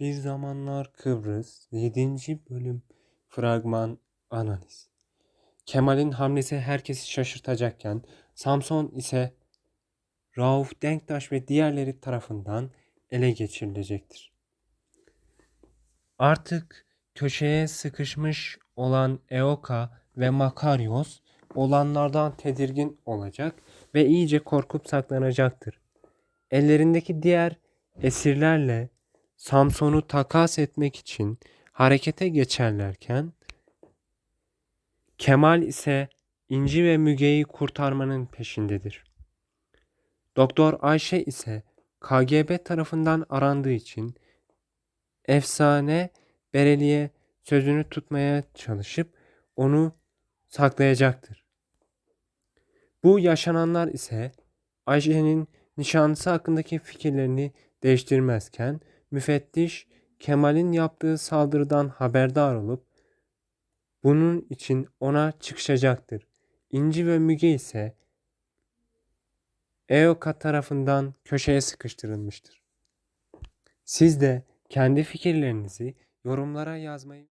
Bir Zamanlar Kıbrıs 7. Bölüm Fragman Analiz Kemal'in hamlesi herkesi şaşırtacakken Samson ise Rauf Denktaş ve diğerleri tarafından ele geçirilecektir. Artık köşeye sıkışmış olan Eoka ve Makarios olanlardan tedirgin olacak ve iyice korkup saklanacaktır. Ellerindeki diğer esirlerle Samson'u takas etmek için harekete geçerlerken Kemal ise İnci ve Müge'yi kurtarmanın peşindedir. Doktor Ayşe ise KGB tarafından arandığı için efsane Bereli'ye sözünü tutmaya çalışıp onu saklayacaktır. Bu yaşananlar ise Ayşe'nin nişanlısı hakkındaki fikirlerini değiştirmezken müfettiş Kemal'in yaptığı saldırıdan haberdar olup bunun için ona çıkışacaktır. İnci ve Müge ise Eoka tarafından köşeye sıkıştırılmıştır. Siz de kendi fikirlerinizi yorumlara yazmayı